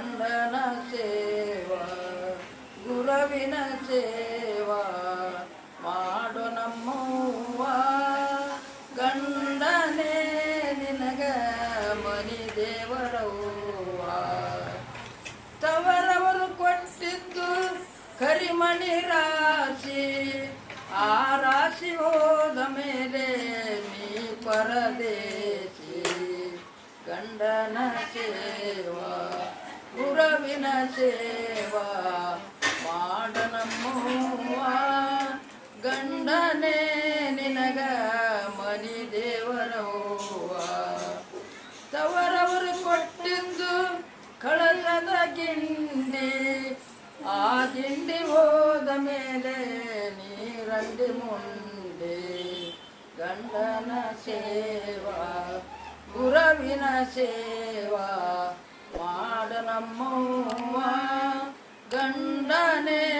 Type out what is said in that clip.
ಗಂಡನ ಸೇವಾ, ಗುರುವಿನ ಸೇವಾ, ಮಾಡು ನಮ್ಮವ್ವ, ಗಂಡನೇ ನಿನಗ ಮನಿ ದೇವರವ್ವ. ತವರವರು ಕೊಟ್ಟಿದ್ದು ಕರಿಮಣಿ ರಾಶಿ, ಆ ರಾಶಿ ಹೋದ ಮೇಲೆ ನೀ ಪರದೇಶಿ. ಗಂಡನ ಸೇವಾ. ಗುರುವಿನ ಸೇವಾ ಮಾಡನಮ್ಮವ್ವ. ಗಂಡನೇ, ನಿನಗ ಮನಿ ದೇವರವ್ವ. ತವರವರು ಕೊಟ್ಟಿದ್ದು ಕಳಸದ ಗಿಂಡಿ. ಆ ಗಿಂಡಿ ಹೋದ ಮೇಲೆ ನೀರಂಡಿ ಮುಂದೆ ಗಂಡನ ಸೇವಾ, ಗುರವಿನ ಸೇವಾ. ಮಾಡನಮ್ಮವ್ವ ಗಂಡನೇ